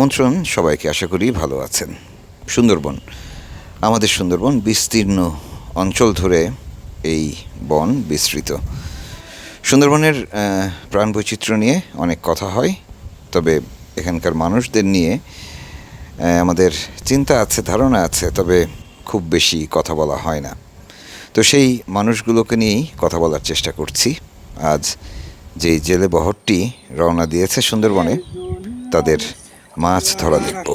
আমন্ত্রণ, সবাইকে আশা করি ভালো আছেন। সুন্দরবন, আমাদের সুন্দরবন বিস্তীর্ণ অঞ্চল ধরে এই বন বিস্তৃত। সুন্দরবনের প্রাণ বৈচিত্র্য নিয়ে অনেক কথা হয়, তবে এখানকার মানুষদের নিয়ে আমাদের চিন্তা আছে, ধারণা আছে, তবে খুব বেশি কথা বলা হয় না। তো সেই মানুষগুলোকে নিয়েই কথা বলার চেষ্টা করছি। আজ যেই জেলে বহরটি রওনা দিয়েছে সুন্দরবনে, তাদের মাছ ধরা দেখব।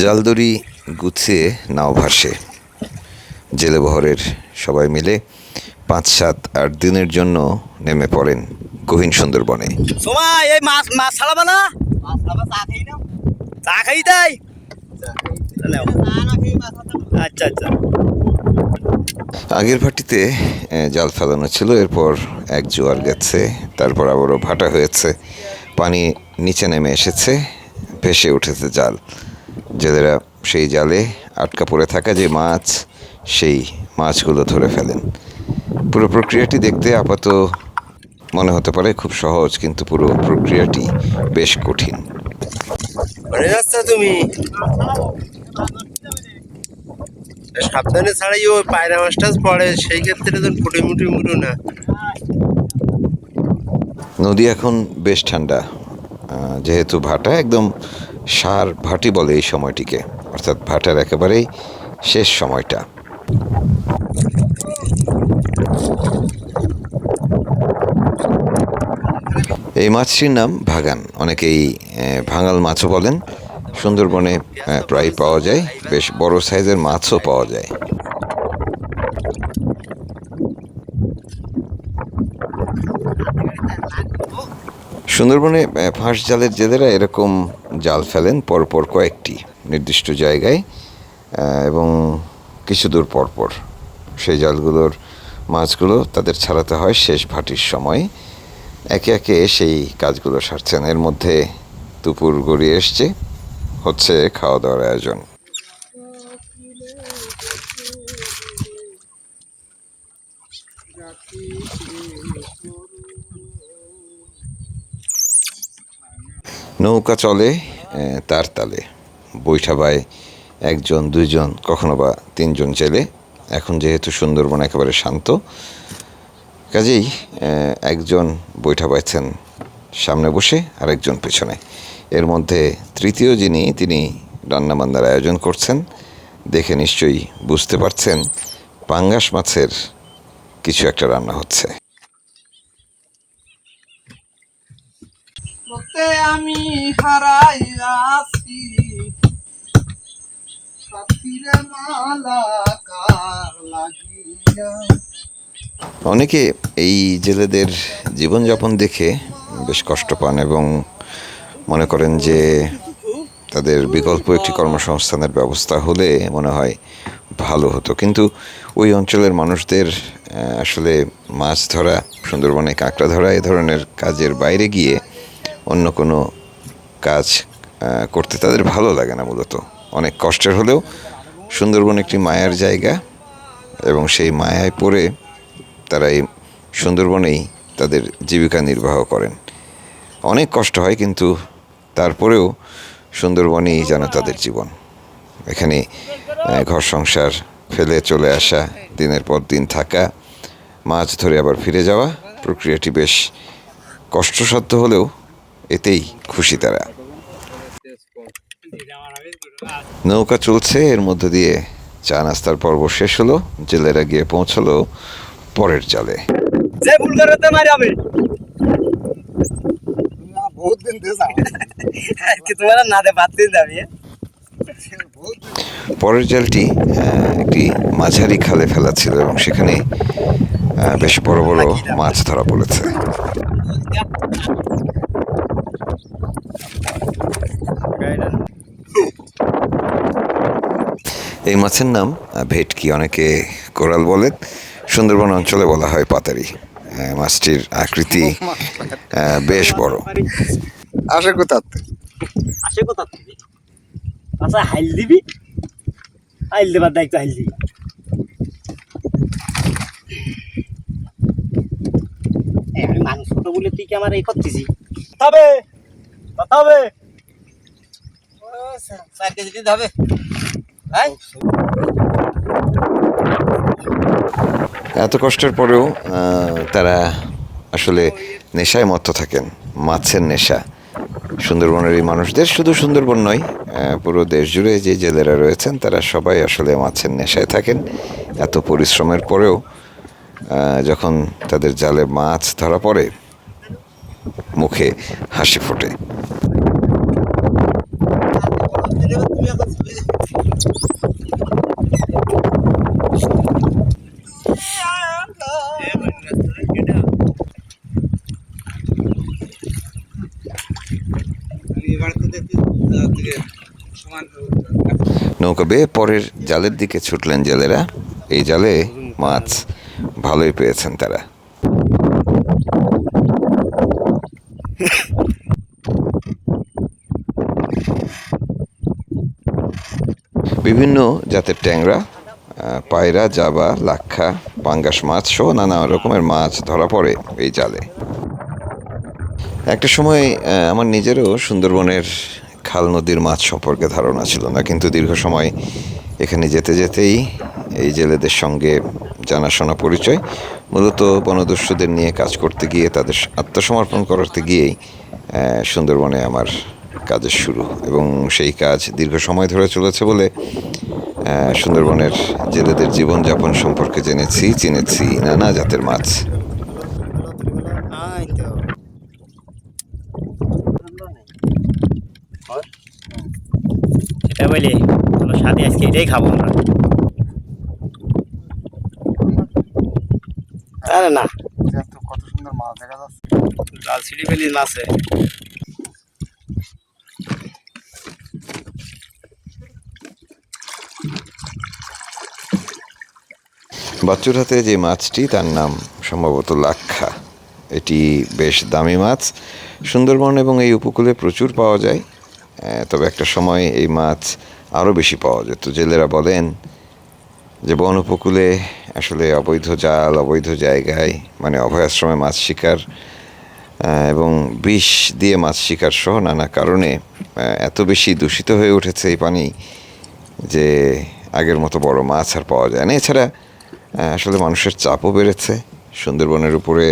জালদড়ি গুছিয়ে নাও ভাসে। জেলে বহরের সবাই মিলে পাঁচ সাত আট দিনের জন্য নেমে পড়েন গহীন সুন্দরবনে। সময় এই মাছ মাছ ছাড়াবে না? চা খাই তাই? আচ্ছা আচ্ছা। আগের ভাটিতে জাল ফেলানো ছিল এরপর এক জোয়ার গেছে তারপর আবারও ভাটা হয়েছে। পানি নিচে নেমে এসেছে, ভেসে উঠেছে জাল। জেলেরা সেই জালে আটকা পড়ে থাকা যে মাছ, সেই মাছগুলো ধরে ফেলেন। পুরো প্রক্রিয়াটি দেখতে আপাত মনে হতে পারে খুব সহজ, কিন্তু পুরো প্রক্রিয়াটি বেশ কঠিন। তুমি। সাবধানে ছাড়াই ওই পায়রা মাছ টাছ পড়ে, সেই ক্ষেত্রে তো ফুটে মুটে মুটু না। নদী এখন বেশ ঠান্ডা যেহেতু ভাটা একদম সার ভাটি বলে এই সময়টিকে, অর্থাৎ ভাটার একেবারেই শেষ সময়টা। এই মাছটির নাম ভাগান, অনেকেই ভাঙাল মাছও বলেন, সুন্দরবনে প্রায় পাওয়া যায়, বেশ বড় সাইজের মাছও পাওয়া যায়। সুন্দরবনে ফাঁস জালের জেলেরা এরকম জাল ফেলেন পরপর কয়েকটি নির্দিষ্ট জায়গায় এবং কিছু দূর পরপর সেই জালগুলোর মাছগুলো তাদের ছাড়াতে হয় শেষ ভাটির সময়। একে একে সেই কাজগুলো সারছেন। এর মধ্যে দুপুর গড়িয়ে এসছে, হচ্ছে খাওয়া দাওয়ার আয়োজন। নৌকা চলে তার তালে। বৈঠাবায় একজন, দুইজন, কখনো বা তিনজন জেলে। এখন যেহেতু সুন্দরবন একেবারে শান্ত, কাজেই একজন বৈঠা পাইছেন সামনে বসে আর একজন পেছনে। এর মধ্যে তৃতীয় যিনি, তিনি রান্নাবান্নার আয়োজন করছেন। দেখে নিশ্চয়ই বুঝতে পারছেন, পাঙ্গাস মাছের কিছু একটা রান্না হচ্ছে। তোতে আমি হারাই লাগিয়া? অনেকে এই জেলেদের জীবনযাপন দেখে বেশ কষ্ট পান এবং মনে করেন যে তাদের বিকল্প একটি কর্মসংস্থানের ব্যবস্থা হলে মনে হয় ভালো হতো। কিন্তু ওই অঞ্চলের মানুষদের আসলে মাছ ধরা, সুন্দরবনে কাঁকড়া ধরা, এ ধরনের কাজের বাইরে গিয়ে অন্য কোনো কাজ করতে তাদের ভালো লাগে না মূলত। অনেক কষ্টের হলেও সুন্দরবন একটি মায়ার জায়গা এবং সেই মায়ায় পড়ে তারা এই সুন্দরবনেই তাদের জীবিকা নির্বাহ করেন। অনেক কষ্ট হয় কিন্তু তারপরেও সুন্দরবনেই যেন তাদের জীবন। এখানে ঘর সংসার ফেলে চলে আসা, দিনের পর দিন থাকা, মাছ ধরে আবার ফিরে যাওয়া প্রক্রিয়াটি বেশ কষ্টসাধ্য হলেও এতেই খুশি তারা। নৌকা চলছে এর মধ্য দিয়ে চা নাস্তার পর্ব শেষ হলো জেলেরা গিয়ে পৌঁছলো পরের জালে। যে ভুল করে তো মারি বহুত দিন দিয়ে তোমার না দে ভাত দিন যাবি। পরের জালটি একটি মাঝারি খালে ফেলা ছিল এবং সেখানে আহ, বেশ বড় বড় মাছ ধরা পড়েছে। এই মাছের নাম ভেটকি অনেকে কোরাল বলেন সুন্দরবন অঞ্চলে বলা হয় পাতারি। মাছটির আকৃতি আহ, বেশ বড়। আসে কোথাতে আসে কোথা আচ্ছা হাইল দিবি? হাইল দেবার দায়িত্ব হাইল দিবি। মানুষ ছোট বলে তুই কি আমার এই করতেছি? তবে! কত হবে চার কেজি দিতে হবে ভাই এত কষ্টের পরেও তারা আসলে নেশায় মত্ত থাকেন মাছের নেশা। সুন্দরবনের এই মানুষদের শুধু সুন্দরবন নয় পুরো দেশ জুড়ে যে জেলেরা রয়েছেন তারা সবাই আসলে মাছের নেশায় থাকেন। এত পরিশ্রমের পরেও যখন তাদের জালে মাছ ধরা পড়ে মুখে হাসি ফোটে। নৌকা বেয়ে পরের জালের দিকে ছুটলেন জেলেরা। এই জালে মাছ ভালোই পেয়েছেন তারা। বিভিন্ন জাতের ট্যাংরা পায়রা, জাবা, লাক্ষা, পাঙ্গাস মাছ সহ নানা রকমের মাছ ধরা পড়ে এই জালে। একটা সময় আমার নিজেরও সুন্দরবনের খাল নদীর মাছ সম্পর্কে ধারণা ছিল না, কিন্তু দীর্ঘ সময় এখানে যেতে যেতেই এই জেলেদের সঙ্গে জানাশোনা পরিচয়, মূলত বনদস্যুদের নিয়ে কাজ করতে গিয়ে, তাদের আত্মসমর্পণ করতে গিয়েই সুন্দরবনে আমার কাজের শুরু। এবং সেই কাজ দীর্ঘ সময় ধরে চলেছে বলে সুন্দরবনের জেলেদের জীবনযাপন সম্পর্কে জেনেছি, চিনেছি নানা জাতের মাছ। সেটা বলি তোমার সাথে আজকে এটাই খাব আমরা। আরে না। কত সুন্দর মাছ দেখা যাচ্ছে। লাল সিঁড়ি ফেলি মাছে বাচ্চুর হাতে যে মাছটি তার নাম সম্ভবত লাক্ষা। এটি বেশ দামি মাছ। সুন্দরবন এবং এই উপকূলে প্রচুর পাওয়া যায়। তবে একটা সময় এই মাছ আরও বেশি পাওয়া যেত। জেলেরা বলেন যে বন উপকূলে আসলে অবৈধ জাল, অবৈধ জায়গায় মানে অভয়াশ্রমে মাছ শিকার এবং বিষ দিয়ে মাছ শিকার সহ নানা কারণে এত বেশি দূষিত হয়ে উঠেছে এই পানি যে আগের মতো বড় মাছ আর পাওয়া যায় না। এছাড়া আসলে মানুষের চাপও বেড়েছে। সুন্দরবনের উপরে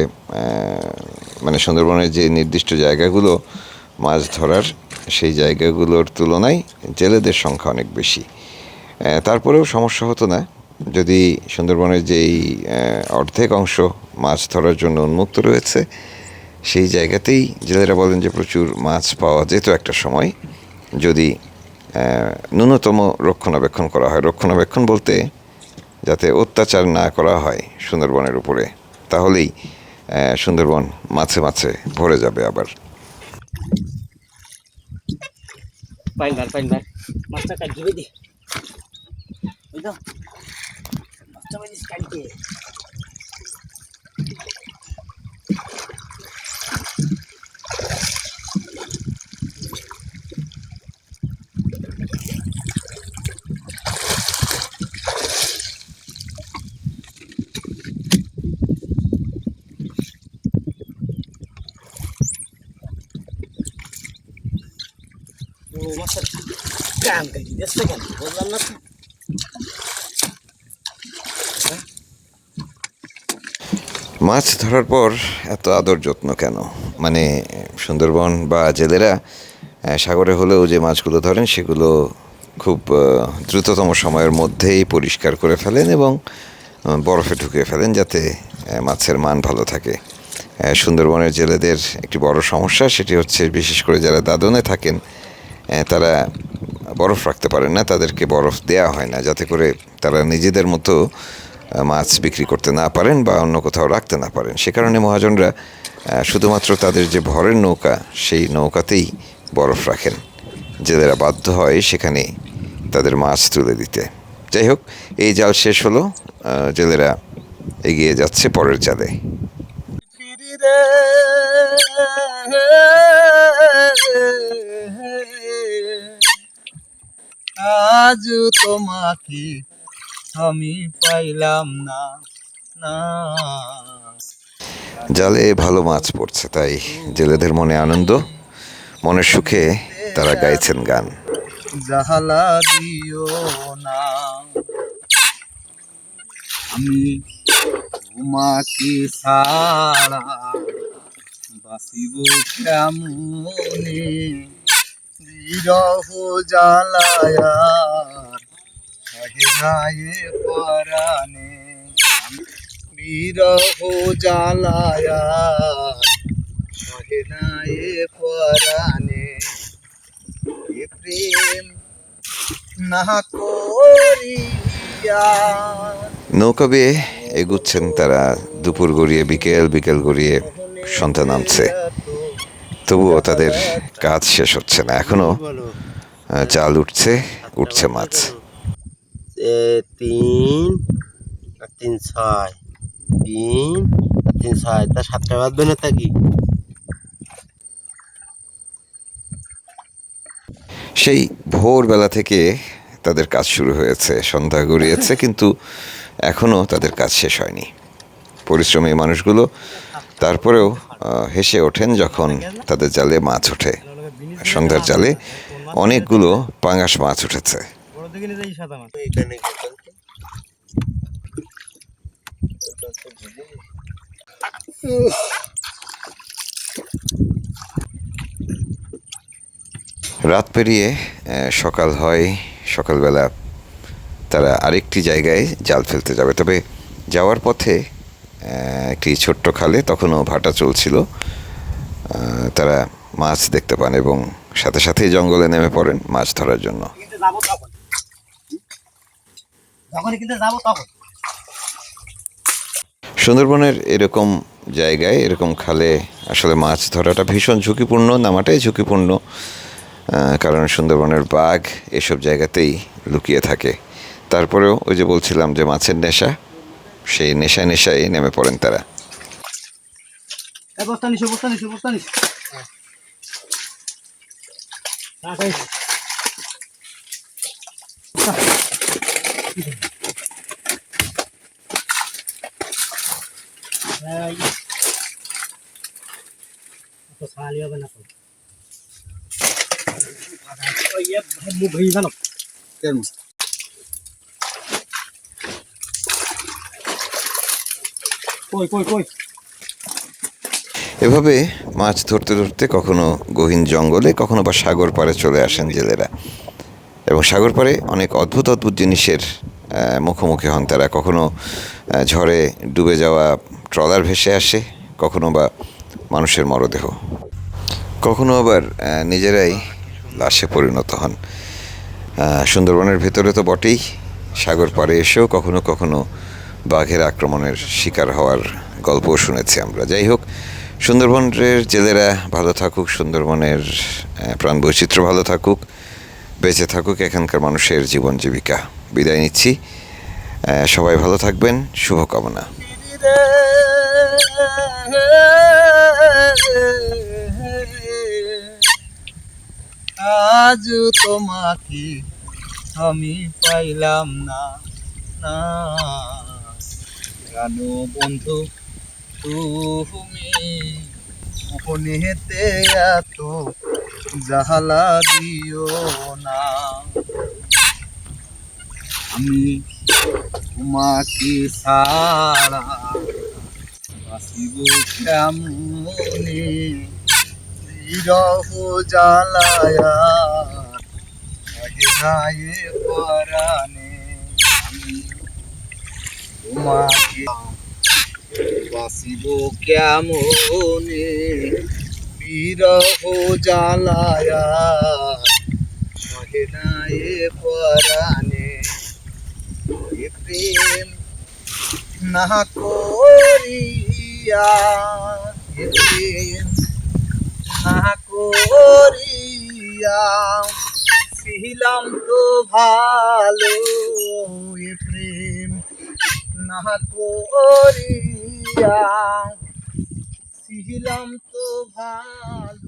মানে সুন্দরবনের যে নির্দিষ্ট জায়গাগুলো মাছ ধরার সেই জায়গাগুলোর তুলনায় জেলেদের সংখ্যা অনেক বেশি। তারপরেও সমস্যা হতো না। যদি সুন্দরবনের যেই অর্ধেক অংশ মাছ ধরার জন্য উন্মুক্ত রয়েছে, সেই জায়গাতেই জেলেরা বলেন যে প্রচুর মাছ পাওয়া যেত একটা সময়। যদি ন্যূনতম রক্ষণাবেক্ষণ করা হয়, রক্ষণাবেক্ষণ বলতে যাতে অত্যাচার না করা হয় সুন্দরবনের উপরে, তাহলেই সুন্দরবন মাছে মাছে ভরে যাবে আবার। পাইন ভার পাইন ভার মাছটা কাট দিবে দি তো। মাছটা বলিস কেন বললাম না মাছ ধরার পর এত আদর যত্ন কেন? মানে সুন্দরবন বা জেলেরা সাগরে হলেও যে মাছগুলো ধরেন, সেগুলো খুব দ্রুততম সময়ের মধ্যেই পরিষ্কার করে ফেলেন এবং বরফে ঢুকিয়ে ফেলেন যাতে মাছের মান ভালো থাকে। সুন্দরবনের জেলেদের একটি বড় সমস্যা, সেটি হচ্ছে বিশেষ করে যারা দাদনে থাকেন তারা বরফ রাখতে পারেন না, তাদেরকে বরফ দেয়া হয় না, যাতে করে তারা নিজেদের মতো মাছ বিক্রি করতে না পারেন বা অন্য কোথাও রাখতে না পারেন। সে কারণে মহাজনরা শুধুমাত্র তাদের যে ভরের নৌকা, সেই নৌকাতেই বরফ রাখেন। জেলেরা বাধ্য হয় সেখানে তাদের মাছ তুলে দিতে। যাই হোক, এই জাল শেষ হলো। জেলেরা এগিয়ে যাচ্ছে পরের জালে। ফিরিরে আজ তোমাকে আমি পাইলাম না না। জালে ভালো মাছ পড়ছে তাই জেলেদের মনে আনন্দ মনের সুখে তারা গাইছেন গান। জাহালা দিও না। আমি তোমাকে সারা বাসিব কেমনে? বিরহ জ্বালায়ার সহে নায়ে পরানে বিরহ জ্বালায়ার সহে নায়ে পরানে এ প্রেম না করিয়া নৌকা বেয়ে এগুচ্ছেন তারা। দুপুর গড়িয়ে, বিকেল বিকেল গড়িয়ে সন্ধ্যা নামছে। তবুও তাদের কাজ শেষ হচ্ছে না। এখনও জাল উঠছে উঠছে মাছ। তিন তিন ছয়। তিন তিন ছয়। তা সাতটা বাজবে না তা কি? সেই ভোরবেলা থেকে তাদের কাজ শুরু হয়েছে সন্ধ্যা গড়িয়েছে কিন্তু এখনও তাদের কাজ শেষ হয়নি। পরিশ্রমী মানুষগুলো তারপরেও হেসে ওঠেন যখন তাদের জালে মাছ ওঠে, সন্ধ্যার জালে অনেকগুলো পাঙাশ মাছ উঠেছে? রাত পেরিয়ে সকাল হয়, সকালবেলা তারা আরেকটি জায়গায় জাল ফেলতে যাবে তবে যাওয়ার পথে একটি ছোট্ট খালে তখনও ভাটা চলছিল। তারা মাছ দেখতে পান এবং সাথে সাথেই জঙ্গলে নেমে পড়েন মাছ ধরার জন্য। সুন্দরবনের এরকম জায়গায় এরকম খালে আসলে মাছ ধরাটা ভীষণ ঝুঁকিপূর্ণ নামাটাই ঝুঁকিপূর্ণ। কারণ সুন্দরবনের বাঘ এসব জায়গাতেই লুকিয়ে থাকে। তারপরেও ওই যে বলছিলাম যে মাছের নেশা সেই নেশায় নেশায় নেমে পড়েন তারা। এই বস্তা নিছো এভাবে মাছ ধরতে ধরতে কখনো গহীন জঙ্গলে, কখনো বা সাগর পাড়ে চলে আসেন জেলেরা। এবং সাগর পাড়ে অনেক অদ্ভুত অদ্ভুত জিনিসের মুখোমুখি হন তারা। কখনো ঝড়ে ডুবে যাওয়া ট্রলার ভেসে আসে, কখনো বা মানুষের মরদেহ। কখনো আবার নিজেরাই লাশে পরিণত হন। সুন্দরবনের ভেতরে তো বটেই, সাগর পাড়ে এসেও কখনো কখনো বাঘের আক্রমণের শিকার হওয়ার গল্পও শুনেছি আমরা। যাই হোক, সুন্দরবনের জেলেরা ভালো থাকুক, সুন্দরবনের প্রাণ বৈচিত্র্য ভালো থাকুক, বেঁচে থাকুক, এখানকার মানুষের জীবন জীবিকা। বিদায় নিচ্ছি। সবাই ভালো থাকবেন, শুভকামনা। আজ তোমাকে আমি পাইলাম না না। কেন বন্ধু, তুমি মনেতে এত জাহালা দিও না। আমি তোমাকে সারা বাসিব কেমনে? বিরহ জ্বালায়া গায়ে পরানে তোমাকে বাসিব কেমনে? বিরহ জ্বালায়া গায়ে পরানে প্রেম না করিয়া প্রেম না করিয়া, ছিলাম তো ভালো না করিয়া ছিলাম তো ভালো